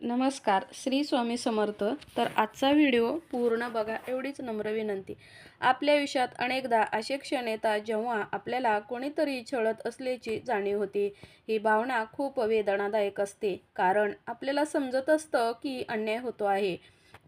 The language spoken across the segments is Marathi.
नमस्कार श्री स्वामी समर्थ. तर आजचा व्हिडिओ पूर्ण बघा एवढीच नम्र विनंती. आपल्या आयुष्यात अनेकदा असे क्षण येतात जेव्हा आपल्याला कोणीतरी छळत असल्याची जाणीव होते. ही भावना खूप वेदनादायक असते कारण आपल्याला समजत असतं की अन्याय होतो आहे.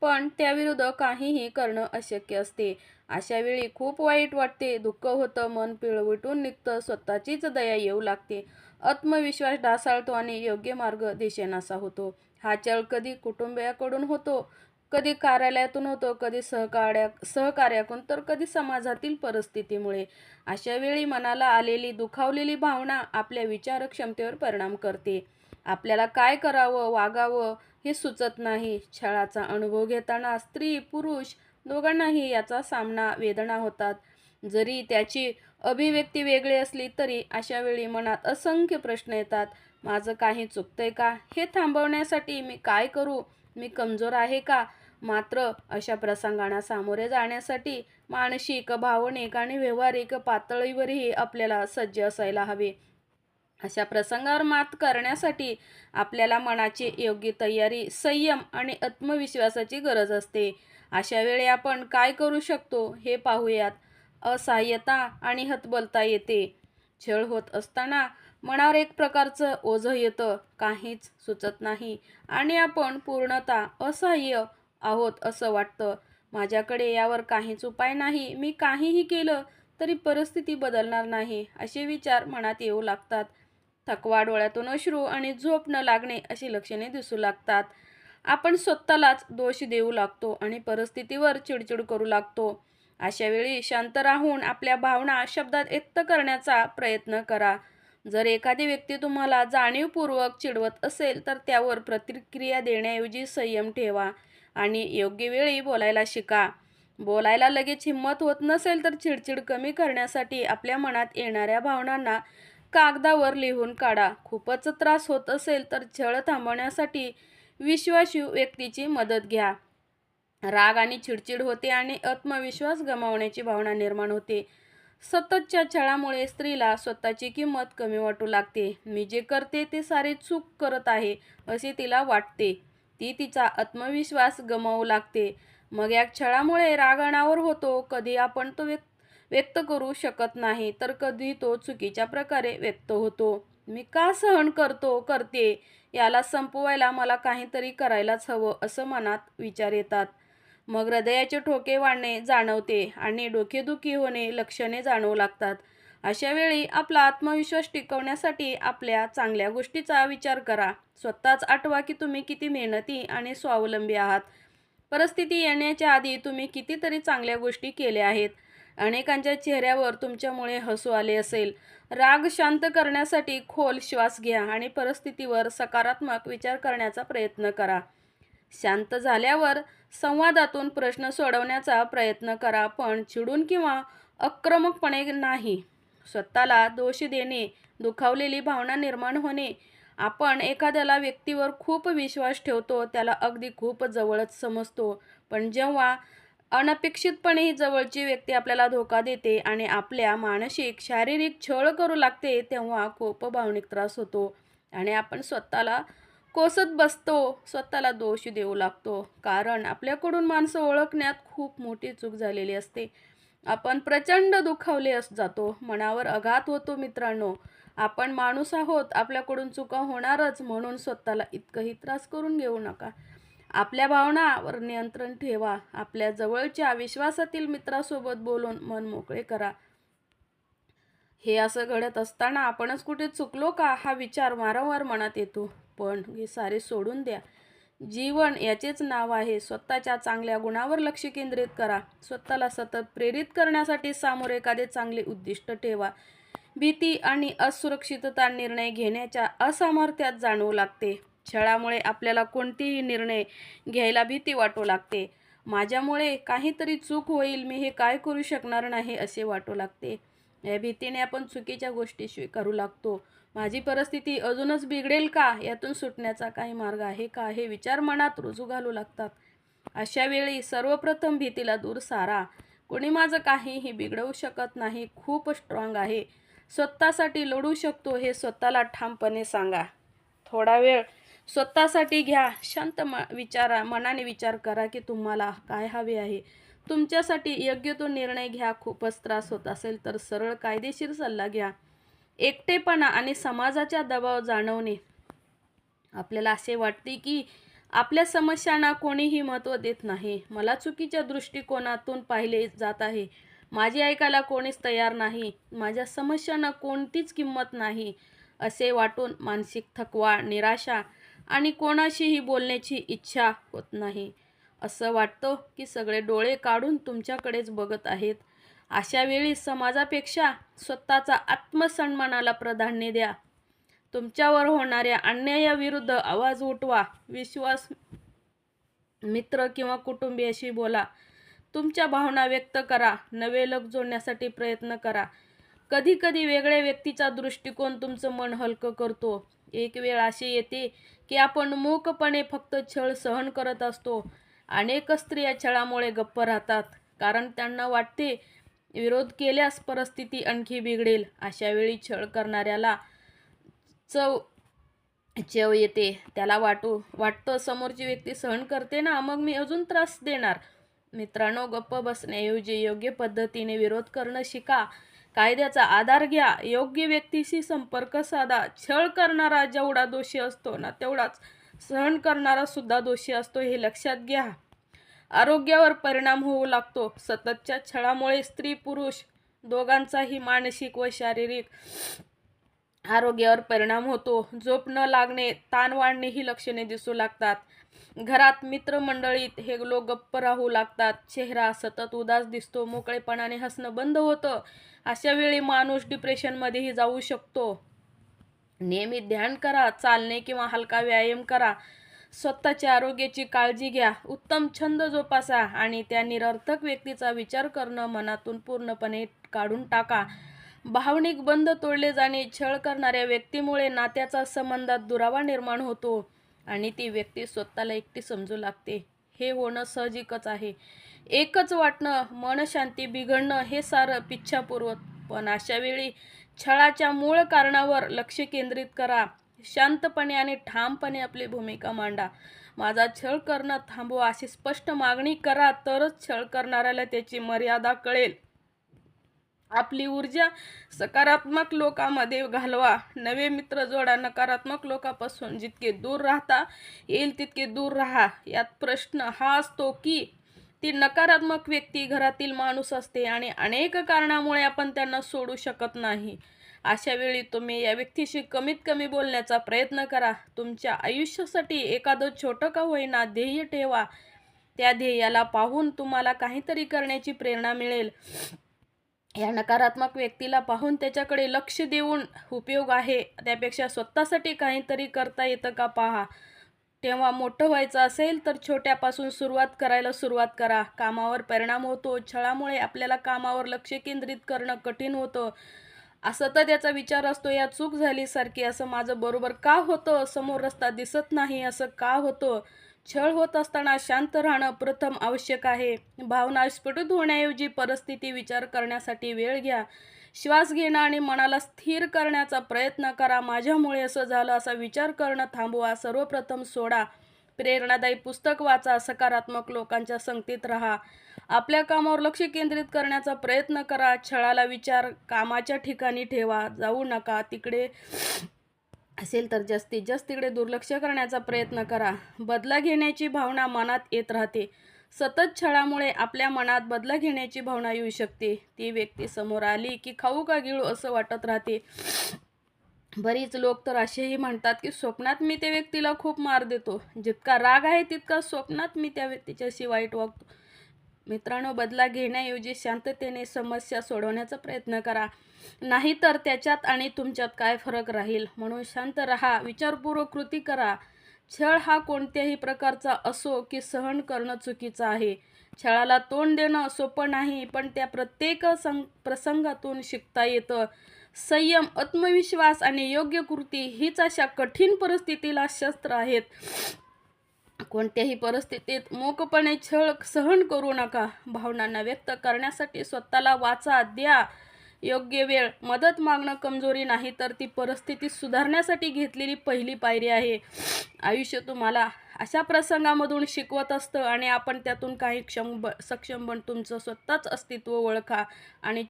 पण त्याविरुद्ध काहीही करणं अशक्य असते. अशा वेळी खूप वाईट वाटते दुःख होतं मन पिळवटून निघतं स्वतःचीच दया येऊ लागते. आत्मविश्वास ढासाळतो आणि योग्य मार्ग दिशेनासा होतो. हा छळ कधी कुटुंबियाकडून होतो कधी कार्यालयातून होतो कधी सहकार्या सहकार्याकडून तर कधी समाजातील परिस्थितीमुळे. अशा वेळी मनाला आलेली दुखावलेली भावना आपल्या विचारक्षमतेवर परिणाम करते. आपल्याला काय करावं वागावं हे सुचत नाही. छळाचा अनुभव घेताना स्त्री पुरुष दोघांनाही याचा सामना वेदना होतात. जरी त्याची अभिव्यक्ती वेगळी असली तरी अशा वेळी मनात असंख्य प्रश्न येतात. माझं काही चुकतंय का? हे थांबवण्यासाठी मी काय करू? मी कमजोर आहे का? मात्र अशा प्रसंगांना सामोरे जाण्यासाठी मानसिक भावनिक आणि व्यावहारिक पातळीवरही आपल्याला सज्ज असायला हवे. अशा प्रसंगावर मात करण्यासाठी आपल्याला मनाची योग्य तयारी संयम आणि आत्मविश्वासाची गरज असते. अशा वेळी आपण काय करू शकतो हे पाहूयात. असहाय्यता आणि हतबलता येते. छळ होत असताना मनावर एक प्रकारचं ओझं येतं. काहीच सुचत नाही आणि आपण पूर्णतः असहाय्य आहोत असं वाटतं. माझ्याकडे यावर काहीच उपाय नाही. मी काहीही केलं तरी परिस्थिती बदलणार नाही असे विचार मनात येऊ लागतात. थकवा डोळ्यातून अश्रू आणि झोप न लागणे अशी लक्षणे दिसू लागतात. आपण स्वतःलाच दोष देऊ लागतो आणि परिस्थितीवर चिडचिड करू लागतो. अशा वेळी शांत राहून आपल्या भावना शब्दात व्यक्त करण्याचा प्रयत्न करा. जर एखादी व्यक्ती तुम्हाला जाणीवपूर्वक चिडवत असेल तर त्यावर प्रतिक्रिया देण्याऐवजी संयम ठेवा आणि योग्य वेळी बोलायला शिका. बोलायला लगेच हिंमत होत नसेल तर चिडचिड कमी करण्यासाठी आपल्या मनात येणाऱ्या भावनांना कागदावर लिहून काढा. खूपच त्रास होत असेल तर छळ थांबवण्यासाठी विश्वासू व्यक्तीची मदत घ्या. राग आणि चिडचिड होते आणि आत्मविश्वास गमावण्याची भावना निर्माण होते. सततच्या छळामुळे स्त्रीला स्वतःची किंमत कमी वाटू लागते. मी जे करते ते सारे चूक करत आहे असे तिला वाटते. ती तिचा आत्मविश्वास गमावू लागते. मग या छळामुळे राग अनावर होतो. कधी आपण तो व्यक्त व्यक्त करू शकत नाही तर कधी तो चुकीच्या प्रकारे व्यक्त होतो. मी का सहन करतो करते? याला संपवायला मला काहीतरी करायलाच हवं असं मनात विचार येतात. मग हृदयाचे ठोके वाढणे जाणवते आणि डोकेदुखी होणे लक्षणे जाणवू लागतात. अशा वेळी आपला आत्मविश्वास टिकवण्यासाठी आपल्या चांगल्या गोष्टीचा विचार करा. स्वतःच आठवा की तुम्ही किती मेहनती आणि स्वावलंबी आहात. परिस्थिती येण्याच्या आधी तुम्ही कितीतरी चांगल्या गोष्टी केल्या आहेत. अनेकांच्या चेहऱ्यावर तुमच्यामुळे हसू आले असेल. राग शांत करण्यासाठी खोल श्वास घ्या आणि परिस्थितीवर सकारात्मक विचार करण्याचा प्रयत्न करा. शांत झाल्यावर संवादातून प्रश्न सोडवण्याचा प्रयत्न करा पण चिडून किंवा आक्रमकपणे नाही. स्वतःला दोष देणे दुखावलेली भावना निर्माण होणे आपण एखाद्याला व्यक्तीवर खूप विश्वास ठेवतो त्याला अगदी खूप जवळच समजतो. पण जेव्हा अनपेक्षितपणे ही जवळची व्यक्ती आपल्याला धोका देते आणि आपल्या मानसिक शारीरिक छळ करू लागते तेव्हा खूप भावनिक त्रास होतो. आणि आपण स्वतःला कोसत बसतो स्वतःला दोष देऊ लागतो. कारण आपल्याकडून माणसं ओळखण्यात खूप मोठी चूक झालेली असते. आपण प्रचंड दुखावले अस जातो. मनावर आघात होतो मित्रांनो. आपण माणूस आहोत आपल्याकडून चुका होणारच म्हणून स्वतःला इतकंही त्रास करून घेऊ नका. आपल्या भावनावर नियंत्रण ठेवा. आपल्या जवळच्या विश्वासातील मित्रासोबत बोलून मन मोकळे करा. हे असं घडत असताना आपणच कुठे चुकलो का हा विचार वारंवार मनात येतो. पण हे सारे सोडून द्या. जीवन याचेच नाव आहे. स्वतःच्या चांगल्या गुणावर लक्ष केंद्रित करा. स्वतःला सतत प्रेरित करण्यासाठी सामोरे एखादे चांगले उद्दिष्ट ठेवा. भीती आणि असुरक्षितता निर्णय घेण्याच्या असामर्थ्यात जाणवू लागते. छळामुळे आपल्याला कोणतेही निर्णय घ्यायला भीती वाटू लागते. माझ्यामुळे काहीतरी चूक होईल. मी हे काय करू शकणार नाही असे वाटू लागते. या भीतीने आपण चुकीच्या गोष्टी स्वीकारू लागतो. माझी परिस्थिती अजूनच बिघडेल का? यातून सुटण्याचा काही मार्ग आहे का? हे विचार मनात रुजू घालू लागतात. अशा वेळी सर्वप्रथम भीतीला दूर सारा. कोणी माझं काहीही बिघडवू शकत नाही खूप स्ट्रॉंग आहे. स्वतःसाठी लढू शकतो हे स्वतःला ठामपणे सांगा. थोडा वेळ स्वतःसाठी घ्या. शांत म विचारा मनाने विचार करा की तुम्हाला काय हवे आहे. तुमच्यासाठी योग्य तो निर्णय घ्या. खूपच त्रास होत असेल तर सरळ कायदेशीर सल्ला घ्या. एकटेपणा आणि समाजाचा दबाव जाणवणे. आपल्याला असे वाटते की आपल्या समस्यांना कोणीही महत्त्व देत नाही. मला चुकीच्या दृष्टिकोनातून पाहिले जात आहे. माझे ऐकायला कोणीच तयार नाही. माझ्या समस्यांना कोणतीच किंमत नाही असे वाटून मानसिक थकवा निराशा आणि कोणाशीही बोलण्याची इच्छा होत नाही. असं वाटतं की सगळे डोळे काढून तुमच्याकडेच बघत आहेत. अशा वेळी समाजापेक्षा स्वतःचा आत्मसन्मानाला प्राधान्य द्या. तुमच्यावर होणाऱ्या अन्यायाविरुद्ध आवाज उठवा. विश्वास मित्र किंवा कुटुंबियाशी बोला. तुमच्या भावना व्यक्त करा. नवे लग जोडण्यासाठी प्रयत्न करा. कधीकधी वेगळ्या व्यक्तीचा दृष्टिकोन तुमचं मन हलकं करतो. एक वेळ अशी येते की आपण मूकपणे फक्त छळ सहन करत असतो. अनेक स्त्रिया छळामुळे गप्प राहतात. कारण त्यांना वाटते विरोध केल्यास परिस्थिती आणखी बिघडेल. अशा वेळी छळ करणाऱ्याला चव चव येते. त्याला वाटू वाटतं समोरची व्यक्ती सहन करते ना मग मी अजून त्रास देणार. मित्रांनो गप्प बसण्याऐवजी योग्य पद्धतीने विरोध करणं शिका. कायद्याचा आधार घ्या. योग्य व्यक्तीशी संपर्क साधा. छळ करणारा जेवढा दोषी असतो ना तेवढाच सहन करणारा सुद्धा दोषी असतो हे लक्षात घ्या. आरोग्यावर परिणाम होऊ लागतो. सततच्या छळामुळे स्त्री पुरुष दोघांचाही मानसिक व शारीरिक आरोग्यावर परिणाम होतो. झोप न लागणे ताण वाढणे ही लक्षणे दिसू लागतात. घरात मित्रमंडळीत हे लोक गप्प राहू लागतात. चेहरा सतत उदास दिसतो मोकळेपणाने हसणं बंद होतं. अशा वेळी माणूस डिप्रेशनमध्येही जाऊ शकतो. नियमित ध्यान करा चालणे किंवा हलका व्यायाम करा. स्वतःच्या आरोग्याची काळजी घ्या उत्तम छंद जोपासा आणि त्या निरर्थक व्यक्तीचा विचार करणं मनातून पूर्णपणे काढून टाका. भावनिक बंध तोडले जाणे छळ करणाऱ्या व्यक्तीमुळे नात्याचा संबंधात दुरावा निर्माण होतो. आणि ती व्यक्ती स्वतःला एकटी समजू लागते. हे होणं सहजिकच आहे. एकच वाटणं मनशांती बिघडणं हे सारं पिच्छापूर्वक पण अशावेळी छळाच्या मूळ कारणावर लक्ष केंद्रित करा. शांतपणे आणि ठामपणे आपली भूमिका मांडा. माझा छळ करणं थांबवा अशी स्पष्ट मागणी करा तरच छळ करणाऱ्याला त्याची मर्यादा कळेल. आपली ऊर्जा सकारात्मक लोकांमध्ये घालवा. नवे मित्र जोडा. नकारात्मक लोकांपासून जितके दूर राहता येईल तितके दूर राहा. यात प्रश्न हा असतो की ती नकारात्मक व्यक्ती घरातील माणूस असते आणि अनेक कारणामुळे आपण त्यांना सोडू शकत नाही. अशा वेळी तुम्ही या व्यक्तीशी कमीत कमी बोलण्याचा प्रयत्न करा. तुमच्या आयुष्यासाठी एखादं छोटं का होईना ध्येय ठेवा. त्या ध्येयाला पाहून तुम्हाला काहीतरी करण्याची प्रेरणा मिळेल. या नकारात्मक व्यक्तीला पाहून त्याच्याकडे लक्ष देऊन उपयोग आहे. त्यापेक्षा स्वतःसाठी काहीतरी करता येतं का पहा. तेव्हा मोठं व्हायचं असेल तर छोट्यापासून सुरुवात करायला सुरुवात करा. कामावर परिणाम होतो. छळामुळे आपल्याला कामावर लक्ष केंद्रित करणं कठीण होतं. असं तर त्याचा विचार असतो या चूक झाली सारखी असं माझं बरोबर का होतं? समोर रस्ता दिसत नाही. असं का होतं? छळ होत असताना शांत राहणं प्रथम आवश्यक आहे. भावना स्फुटित होण्याऐवजी परिस्थिती विचार करण्यासाठी वेळ घ्या. श्वास घेणं आणि मनाला स्थिर करण्याचा प्रयत्न करा. माझ्यामुळे असं झालं असा विचार करणं थांबवा. सर्वप्रथम सोडा. प्रेरणादायी पुस्तक वाचा. सकारात्मक लोकांच्या संगतीत राहा. आपल्या कामावर लक्ष केंद्रित करण्याचा प्रयत्न करा. छळाला विचार कामाच्या ठिकाणी ठेवा. जाऊ नका. तिकडे असेल तर जास्तीत जास्त तिकडे दुर्लक्ष करण्याचा प्रयत्न करा. बदला घेण्याची भावना मनात येत राहते. सतत छळामुळे आपल्या मनात बदला घेण्याची भावना येऊ शकते. ती व्यक्ती समोर आली की खाऊ का गिळू असं वाटत राहते. बरीच लोक तर असेही म्हणतात की स्वप्नात मी त्या व्यक्तीला खूप मार देतो. जितका राग आहे तितका स्वप्नात मी त्या व्यक्तीच्याशी वाईट वागतो मित्रांनो बदला घेण्याऐवजी शांततेने समस्या सोडवण्याचा प्रयत्न करा. नाहीतर त्याच्यात आणि तुमच्यात काय फरक राहील? म्हणून शांत राहा विचारपूर्वक कृती करा. छळ हा कोणत्याही प्रकारचा असो की सहन करणं चुकीचं आहे. छळाला तोंड देणं सोपं नाही पण त्या प्रत्येक सं प्रसंगातून शिकता येतं. संयम आत्मविश्वास आणि योग्य कृती हीच अशा कठीण परिस्थितीला शस्त्र आहेत. कोणत्याही परिस्थितीत मोकपणे छळ सहन करू नका. भावनांना व्यक्त करण्यासाठी स्वतःला वाचा द्या. योग्य वेळ मदत मागणं कमजोरी नाही तर ती परिस्थिती सुधारण्यासाठी घेतलेली पहिली पायरी आहे. आयुष्य तुम्हाला अशा प्रसंगामधून शिकवत असतं आणि आपण त्यातून काही क्षम ब सक्षम बन तुमचं स्वतःच अस्तित्व ओळखा आणि